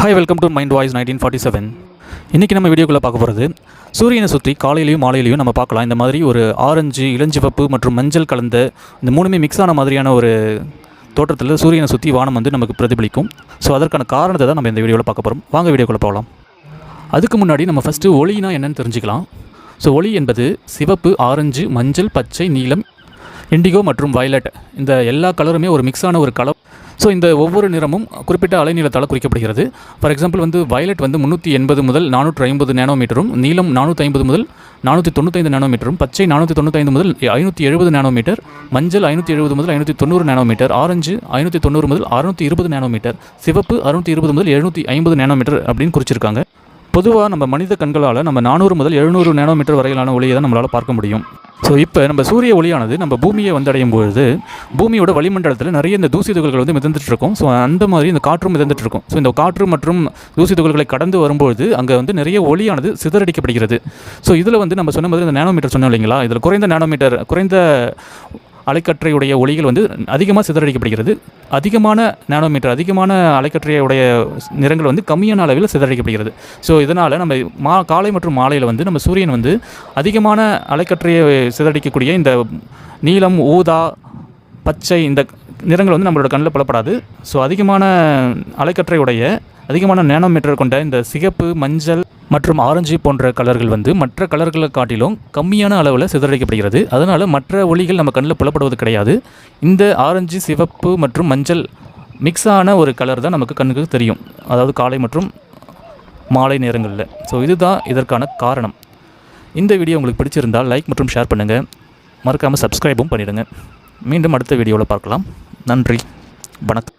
Hi welcome to mind voice nineteen forty seven இன்றைக்கி நம்ம வீடியோக்குள்ளே பார்க்க போகிறது சூரியனை சுற்றி காலையிலையும் மாலையிலையும் நம்ம பார்க்கலாம். இந்த மாதிரி ஒரு ஆரஞ்சு இளஞ்சிவப்பு மற்றும் மஞ்சள் கலந்த இந்த மூணுமே மிக்ஸ் ஆன மாதிரியான ஒரு தோற்றத்தில் சூரியனை சுற்றி வானம் வந்து நமக்கு பிரதிபலிக்கும். ஸோ அதற்கான காரணத்தை தான் நம்ம இந்த வீடியோவில் பார்க்க போகிறோம் வாங்க வீடியோக்குள்ளே போகலாம். அதுக்கு முன்னாடி நம்ம ஃபஸ்ட்டு ஒளினா என்னென்னு தெரிஞ்சுக்கலாம். ஸோ ஒளி என்பது சிவப்பு ஆரஞ்சு மஞ்சள் பச்சை நீலம் இண்டிகோ மற்றும் வயலட். இந்த எல்லா கலருமே ஒரு மிக்ஸான ஒரு கலர் ஸோ இந்த ஒவ்வொரு நிறமும் குறிப்பிட்ட அலைநீளத்தால் குறிக்கப்படுகிறது. ஃபார் எக்ஸாம்பிள் வந்து வயலட் வந்து முந்நூற்றி எண்பது முதல் நானூற்றி ஐம்பது நேனோமீட்டரும் நீலம் நானூற்றி ஐம்பது முதல் நானூற்றி தொண்ணூத்தைந்து நேனோமீட்டரும் பச்சை நானூற்றி தொண்ணூத்தைந்து முதல் ஐநூற்றி எழுபது நேனோமீட்டர் மஞ்சள் ஐநூற்றி எழுபது முதல் ஐநூற்றி தொண்ணூறு நேனோமீட்டர் ஆரஞ்சு ஐநூற்றி தொண்ணூறு முதல் அறுநூற்றி இருபது நேனோமீட்டர் சிவப்பு அறுநூற்றி இருபது முதல் எழுநூற்றி ஐம்பது நேனோமீட்டர் அப்படின்னு குறிச்சிருக்காங்க. பொதுவாக நம்ம மனித கண்களால் நம்ம நானூறு முதல் எழுநூறு நேனோமீட்டர் வரையிலான ஒளியை தான் நம்மளால் பார்க்க முடியும். ஸோ இப்போ நம்ம சூரிய ஒளியானது நம்ம பூமியை வந்தடையும் பொழுது பூமியோட வளிமண்டலத்தில் நிறைய இந்த தூசி துகள்கள் வந்து மிதந்துட்டுருக்கும். ஸோ அந்த மாதிரி இந்த காற்றும் மிதந்துட்டுருக்கும். ஸோ இந்த காற்று மற்றும் தூசி துகள்களை கடந்து வரும்பொழுது அங்கே வந்து நிறைய ஒளியானது சிதறடிக்கப்படுகிறது. ஸோ இதில் வந்து நம்ம சொன்ன மாதிரி இந்த நேனோமீட்டர் சொன்னோம் இல்லைங்களா? இதில் குறைந்த நேனோமீட்டர் குறைந்த அலைக்கற்றையுடைய ஒளிகள் வந்து அதிகமாக சிதறடிக்கப்படுகிறது. அதிகமான நானோமீட்டர் அதிகமான அலைக்கற்றையுடைய நிறங்கள் வந்து கம்மியான அளவில் சிதறடிக்கப்படுகிறது. ஸோ இதனால் நம்ம மா காலை மற்றும் மாலையில் வந்து நம்ம சூரியன் வந்து அதிகமான அலைக்கற்றையை சிதறடிக்கக்கூடிய இந்த நீலம் ஊதா பச்சை இந்த நிறங்கள் வந்து நம்மளோட கண்ணில் புலப்படாது. ஸோ அதிகமான அலைக்கற்றையுடைய அதிகமான நேனோமீட்டர் கொண்ட இந்த சிகப்பு மஞ்சள் மற்றும் ஆரஞ்சு போன்ற கலர்கள் வந்து மற்ற கலர்களை காட்டிலும் கம்மியான அளவில் சிதறடிக்கப்படுகிறது. அதனால் மற்ற ஒளிகள் நம்ம கண்ணில் புலப்படுவது கிடையாது. இந்த ஆரஞ்சு சிவப்பு மற்றும் மஞ்சள் மிக்ஸான ஒரு கலர் தான் நமக்கு கண்ணுக்கு தெரியும். அதாவது காலை மற்றும் மாலை நேரங்களில். ஸோ இதுதான் இதற்கான காரணம். இந்த வீடியோ உங்களுக்கு பிடிச்சிருந்தால் லைக் மற்றும் ஷேர் பண்ணுங்கள் மறக்காமல் சப்ஸ்கிரைபும் பண்ணிவிடுங்க மீண்டும் அடுத்த வீடியோவில் பார்க்கலாம். நன்றி. வணக்கம்.